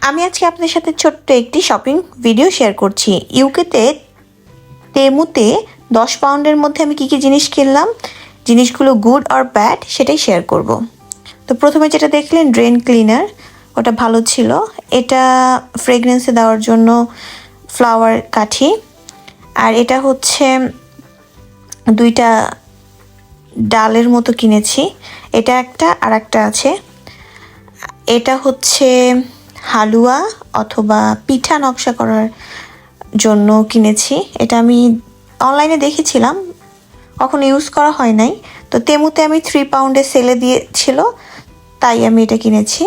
আমি আজকে আপনাদের সাথে ছোট্ট একটি শপিং ভিডিও শেয়ার করছি। ইউকেতে তেমুতে দশ পাউন্ডের মধ্যে আমি কী কী জিনিস কিনলাম, জিনিসগুলো গুড আর ব্যাড সেটাই শেয়ার করব। তো প্রথমে যেটা দেখলেন ড্রেন ক্লিনার ওটা ভালো ছিল। এটা ফ্রেগরেন্সে দেওয়ার জন্য ফ্লাওয়ার কাঠি। আর এটা হচ্ছে দুইটা ডালের মতো কিনেছি। এটা একটা আর একটা আছে। এটা হচ্ছে হালুয়া অথবা পিঠা নকশা করার জন্য কিনেছি। এটা আমি অনলাইনে দেখেছিলাম। কখনো ইউজ করা হয় নাই। তো তেমুতে আমি থ্রি পাউন্ডে সেলে দিয়েছিল, তাই আমি এটা কিনেছি।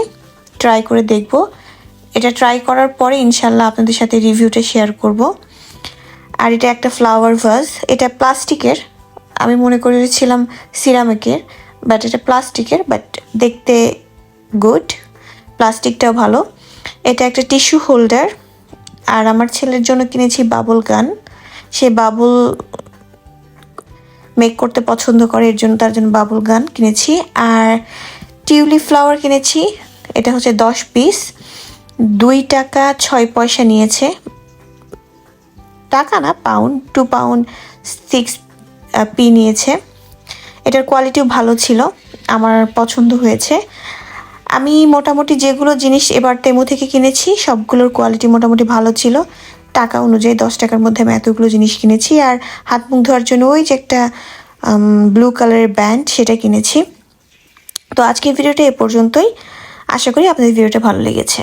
ট্রাই করে দেখব। এটা ট্রাই করার পরে ইনশাল্লাহ আপনাদের সাথে রিভিউটা শেয়ার করব। আর এটা একটা ফ্লাওয়ার ভাস এটা প্লাস্টিকের। আমি মনে করেছিলাম সিরামিকের বাট এটা প্লাস্টিকের বাট দেখতে গুড প্লাস্টিকটাও ভালো। এটা একটা টিস্যু হোল্ডার, আর আমার ছেলের জন্য কিনেছি বাবল গান। সে বাবল মেক করতে পছন্দ করে, এর জন্য তার জন্য বাবল গান কিনেছি। আর টিউলিপ ফ্লাওয়ার কিনেছি, এটা হচ্ছে দশ পিস, দুই টাকা ছয় পয়সা নিয়েছে। টাকা না pound two pound six P নিয়েছে। এটার কোয়ালিটিও ভালো ছিল, আমার পছন্দ হয়েছে। আমি মোটামুটি যেগুলো জিনিস এবার তেমু থেকে কিনেছি, সবগুলোর কোয়ালিটি মোটামুটি ভালো ছিল। টাকা অনুযায়ী দশ টাকার মধ্যে আমি এতগুলো জিনিস কিনেছি আর হাত মুখ ধোয়ার জন্য ওই যে একটা ব্লু কালারের ব্যান্ড সেটা কিনেছি। তো আজকের ভিডিওটা এ পর্যন্তই। আশা করি আপনাদের ভিডিওটা ভালো লেগেছে।